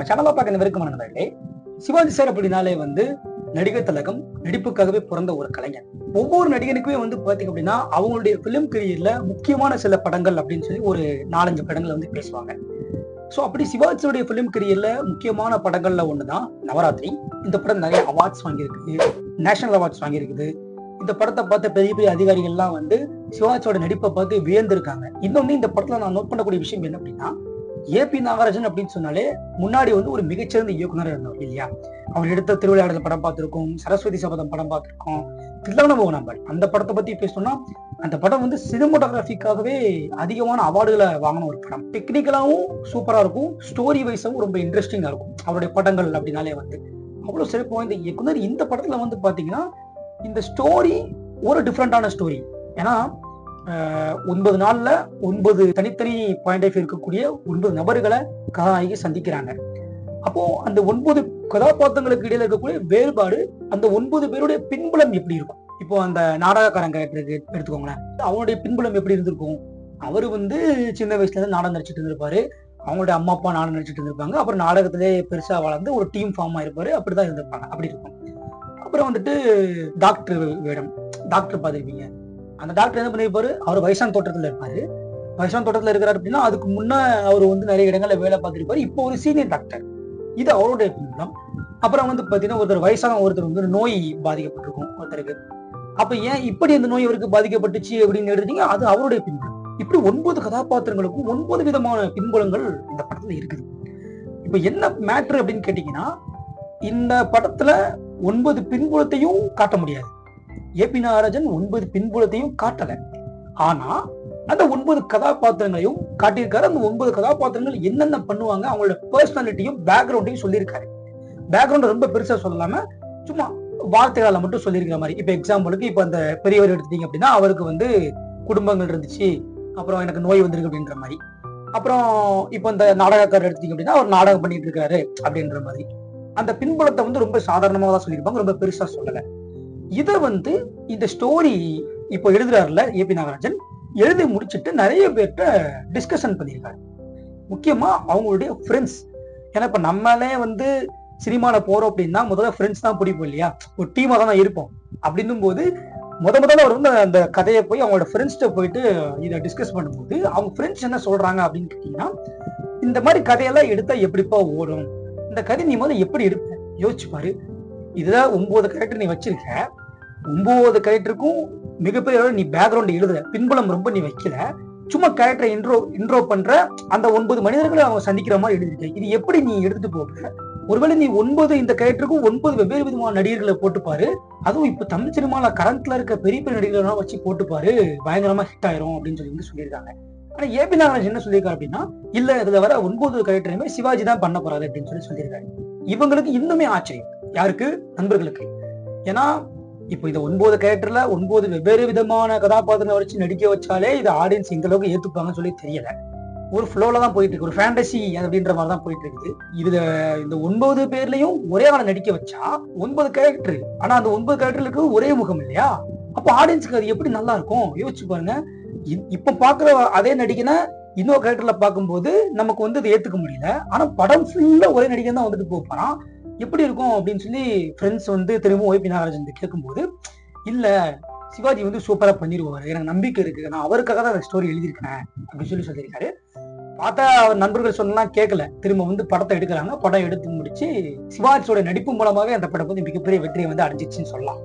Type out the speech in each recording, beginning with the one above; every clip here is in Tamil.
நம்ம சேனலா பார்க்க இந்த விருக்கமான நண்பர்களே சிவாஜி சார் அப்படின்னாலே வந்து நடிகர் தலகம் நடிப்புக்காகவே பிறந்த ஒரு கலைஞர். ஒவ்வொரு நடிகனுக்குமே வந்து பாத்தீங்க அப்படின்னா அவங்களுடைய பிலிம் கரியர்ல முக்கியமான சில படங்கள் அப்படின்னு சொல்லி ஒரு நாலஞ்சு படங்களை வந்து பேசுவாங்க. ஸோ அப்படி சிவாஜியோடைய பிலிம் கரியர்ல முக்கியமான படங்கள்ல ஒண்ணுதான் நவராத்திரி. இந்த படம் நிறைய அவார்ட்ஸ் வாங்கியிருக்கு நேஷனல் அவார்ட்ஸ் வாங்கியிருக்குது. இந்த படத்தை பார்த்த பெரிய பெரிய அதிகாரிகள்லாம் வந்து சிவாஜியோட நடிப்பை பார்த்து வியந்திருக்காங்க. இன்னொன்று இந்த படத்துல நான் நோட் பண்ணக்கூடிய விஷயம் என்ன அப்படின்னா ஏபி நாகராஜன் அப்படின்னு சொன்னாலே முன்னாடி வந்து ஒரு மிகச்சிறந்த இயக்குனர் இருந்தார் இல்லையா? அவர் எடுத்த திருவிளையாடல் படம் பார்த்திருக்கோம் சரஸ்வதி சபதம் படம் பார்த்திருக்கோம் தில்லான நம்பர் அந்த படத்தை பத்தி பேசணும்னா அந்த படம் வந்து சினிமோட்டோகிராஃபிக்காகவே அதிகமான அவார்டுகளை வாங்கின ஒரு படம். டெக்னிக்கலாகவும் சூப்பரா இருக்கும் ஸ்டோரி வைஸாகவும் ரொம்ப இன்ட்ரெஸ்டிங்கா இருக்கும். அவருடைய படங்கள் அப்படின்னாலே வந்து. அவ்வளவு சிறப்பு வாய்ந்த இயக்குனர். இந்த படத்துல வந்து பாத்தீங்கன்னா இந்த ஸ்டோரி ஒரு டிஃப்ரெண்டான ஸ்டோரி ஏன்னா ஒன்பது நாள்ல ஒன்பது தனித்தனி பாயிண்ட் ஆஃப் இருக்கக்கூடிய ஒன்பது நபர்களை கதாநாயகி சந்திக்கிறாங்க. அப்போ அந்த ஒன்பது கதாபாத்திரங்களுக்கு இடையில இருக்கக்கூடிய வேறுபாடு அந்த ஒன்பது பேருடைய பின்புலம் எப்படி இருக்கும்? இப்போ அந்த நாடகக்காரன் கேரக்டருக்கு எடுத்துக்கோங்களேன். அவனுடைய பின்புலம் எப்படி இருந்திருக்கும்? அவர் வந்து சின்ன வயசுல இருந்து நாடகம் நடிச்சிட்டு இருந்திருப்பாரு. அவங்களுடைய அம்மா அப்பா நாடகம் நடிச்சிட்டு இருந்திருப்பாங்க. அப்புறம் நாடகத்திலே பெருசா வளர்ந்து ஒரு டீம் ஃபார்ம் ஆயிருப்பாரு அப்படிதான் இருந்திருப்பாங்க. அப்படி இருக்கும். அப்புறம் வந்துட்டு டாக்டர் வேடம். டாக்டர் பார்த்துருப்பீங்க. அந்த டாக்டர் என்ன பண்ணிருப்பாரு? அவர் வயசான தோட்டத்துல இருப்பாரு. வயசான தோட்டத்துல இருக்கிறாரு அப்படின்னா அதுக்கு முன்ன அவர் வந்து நிறைய இடங்கள்ல வேலை பார்த்துருப்பாரு. இப்போ ஒரு சீனியர் டாக்டர் இது அவருடைய பின்புலம் அப்புறம் வந்து பாத்தீங்கன்னா ஒருத்தர் வயசான ஒருத்தர் வந்து நோய் பாதிக்கப்பட்டிருக்கும் ஒருத்தருக்கு. அப்ப ஏன் இப்படி அந்த நோய் அவருக்கு பாதிக்கப்பட்டுச்சு அப்படின்னு எடுத்தீங்க? அது அவருடைய பின்புலம். இப்படி ஒன்பது கதாபாத்திரங்களுக்கும் ஒன்பது விதமான பின்புலங்கள் இந்த படத்துல இருக்குது. இப்ப என்ன மேட்ரு அப்படின்னு கேட்டீங்கன்னா இந்த படத்துல ஒன்பது பின்புலத்தையும் காட்ட முடியாது. ஏபி நாகராஜன் ஒன்பது பின்புலத்தையும் காட்டல. ஆனா அந்த ஒன்பது கதாபாத்திரங்களையும் காட்டியிருக்காரு. அந்த ஒன்பது கதாபாத்திரங்கள் என்னென்ன பண்ணுவாங்க அவங்களோட பர்சனாலிட்டியும் பேக்ரவுண்டையும் சொல்லியிருக்காரு. பேக்ரவுண்ட் ரொம்ப பெருசா சொல்லாம சும்மா வார்த்தைகளால மட்டும் சொல்லியிருக்கிற மாதிரி. இப்ப எக்ஸாம்பிளுக்கு இப்ப அந்த பெரியவர் எடுத்துட்டீங்க அப்படின்னா அவருக்கு வந்து குடும்பங்கள் இருந்துச்சு. அப்புறம் எனக்கு நோய் வந்திருக்கு அப்படின்ற மாதிரி. அப்புறம் இப்ப இந்த நாடகக்காரர் எடுத்தீங்க அப்படின்னா அவர் நாடகம் பண்ணிட்டு இருக்காரு அப்படின்ற மாதிரி. அந்த பின்புலத்தை வந்து ரொம்ப சாதாரணமாக தான் சொல்லியிருப்பாங்க ரொம்ப பெருசா சொல்லலை. இதை வந்து இந்த ஸ்டோரி இப்போ எழுதுறாருல ஏபி நாகராஜன். எழுதி முடிச்சுட்டு நிறைய பேர்கிட்ட டிஸ்கஷன் பண்ணியிருக்காரு. முக்கியமா அவங்களுடைய ஃப்ரெண்ட்ஸ் ஏன்னா இப்ப நம்மளே வந்து சினிமால போறோம் அப்படின்னா முதல்ல ஃப்ரெண்ட்ஸ் தான் பிடிப்போம் இல்லையா? ஒரு டீமா தான் இருப்போம். அப்படின்னும் போது முத முதல்ல அவர் வந்து அந்த கதையை போய் அவங்களோட ஃப்ரெண்ட்ஸ்கிட்ட போயிட்டு இதை டிஸ்கஸ் பண்ணும்போது அவங்க ஃப்ரெண்ட்ஸ் என்ன சொல்றாங்க அப்படின்னு கேட்டீங்கன்னா இந்த மாதிரி கதையெல்லாம் எடுத்தா எப்படிப்பா ஓடும்? இந்த கதை நீ முதல்ல எப்படி எடுப்ப? யோசிச்சு பாரு. இதுதான் ஒன்பது கேரக்டர் நீ வச்சிருக்க. ஒன்பது கேரக்டருக்கும் மிகப்பெரிய அளவுல நீ பேக்ரவுண்ட் எழுதுற. பின்புலம் ரொம்ப நீ வைக்கல. சும்மா கேரக்டரை இன்ட்ரோ இன்ட்ரோ பண்ற அந்த ஒன்பது மனிதர்களை அவங்க சந்திக்கிற மாதிரி எழுதிருக்க இது எப்படி நீ எடுத்துட்டு போக ஒருவேளை நீ ஒன்பது இந்த கேரக்டருக்கும் ஒன்பது வெவ்வேறு விதமான நடிகர்களை போட்டுப்பாரு அதுவும் இப்ப தமிழ் சினிமால கரண்ட்ல இருக்க பெரிய பெரிய நடிகர்களெல்லாம் வச்சு போட்டுப்பாரு பயங்கரமா ஹிட் ஆயிரும் அப்படின்னு சொல்லி வந்து சொல்லியிருக்காங்க. ஆனா ஏபி நாகராஜ் என்ன சொல்லியிருக்காரு அப்படின்னா இல்ல இதுல வர ஒன்பது கேரக்டருமே சிவாஜி தான் பண்ண போறாரு அப்படின்னு சொல்லி சொல்லியிருக்காரு. இவங்களுக்கு இன்னுமே ஆச்சரியம். யாருக்கு? நண்பர்களுக்கு. ஏன்னா இப்போ இதை ஒன்பது கேரக்டர்ல ஒன்பது வெவ்வேறு விதமான கதாபாத்திரங்களை வச்சு நடிக்க வச்சாலே இது ஆடியன்ஸ் எந்த அளவுக்கு ஏத்துப்பாங்கன்னு சொல்லி தெரியல. ஒரு ஃப்ளோல தான் போயிட்டு இருக்கு. ஒரு ஃபேண்டசி அப்படின்ற மாதிரி தான் போயிட்டு இருக்குது. இதுல இந்த ஒன்பது பேர்லயும் ஒரே ஆளை நடிக்க வச்சா ஒன்பது கேரக்டர் ஆனா அந்த ஒன்பது கேரக்டருக்கு ஒரே முகம் இல்லையா? அப்ப ஆடியன்ஸுக்கு அது எப்படி நல்லா இருக்கும்? யோசிச்சு பாருங்க. இப்ப பாக்குற அதே நடிகனை இன்னொரு கேரக்டர்ல பார்க்கும்போது நமக்கு வந்து இதை ஏத்துக்க முடியல. ஆனா படம் ஃபுல்லா ஒரே நடிகன் தான் வந்துட்டு போறான். எப்படி இருக்கும் அப்படின்னு சொல்லி ஃப்ரெண்ட்ஸ் வந்து திரும்பவும் ஓய்பி நாகராஜன் வந்து கேட்கும்போது இல்லை சிவாஜி வந்து சூப்பராக பண்ணிடுவாரு எனக்கு நம்பிக்கை இருக்கு. நான் அவருக்காக தான் அந்த ஸ்டோரி எழுதியிருக்கேன் அப்படின்னு சொல்லி சொல்லியிருக்காரு. பார்த்தா அவர் நண்பர்கள் சொன்னலாம் கேட்கல. திரும்ப வந்து படத்தை எடுக்கிறாங்க படம் எடுத்து முடிச்சு சிவாஜியோட நடிப்பு மூலமாக அந்த படம் வந்து மிகப்பெரிய வெற்றியை வந்து அடைஞ்சிச்சுன்னு சொல்லலாம்.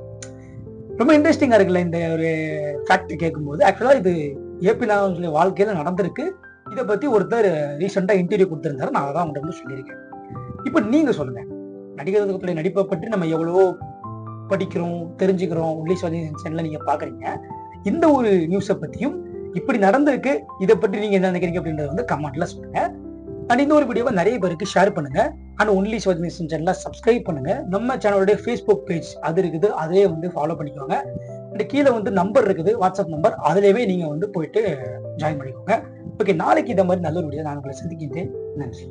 ரொம்ப இன்ட்ரெஸ்டிங்காக இருக்குல்ல இந்த ஒரு ஃபேக்ட் கேட்கும்போது. ஆக்சுவலாக இது ஏபி நாகராஜனுடைய வாழ்க்கையில் நடந்திருக்கு. இதை பத்தி ஒருத்தர் ரீசெண்டாக இன்டர்வியூ கொடுத்துருந்தாரு. நான் அதான் உங்கள்கிட்ட வந்து சொல்லியிருக்கேன். இப்போ நீங்க நடிகர் நடிப்பை பற்றி நம்ம எவ்வளவோ படிக்கிறோம் தெரிஞ்சுக்கிறோம் உள்ளே சொல்லி சேனல்ல நீங்க பாக்குறீங்க இந்த ஒரு நியூஸை பத்தியும் இப்படி நடந்திருக்கு இதை பற்றி நீங்க என்ன நினைக்கிறீங்க அப்படின்றத வந்து கமெண்ட்ல சொல்லுங்க. அண்ட் இந்த ஒரு வீடியோவை நிறைய பேருக்கு ஷேர் பண்ணுங்க. அண்ட் ஒன்லி சோதனை சேனல சப்ஸ்கிரைப் பண்ணுங்க. நம்ம சேனலுடைய ஃபேஸ்புக் பேஜ் அது இருக்குது அதே வந்து ஃபாலோ பண்ணிக்கோங்க. அண்ட் கீழே வந்து நம்பர் இருக்குது வாட்ஸ்அப் நம்பர் அதுலயே நீங்க வந்து போயிட்டு ஜாயின் பண்ணிக்கோங்க. ஓகே நாளைக்கு இந்த மாதிரி நல்ல ஒரு வீடியோ நான் உங்களை சந்திக்கின்றேன். நன்றி.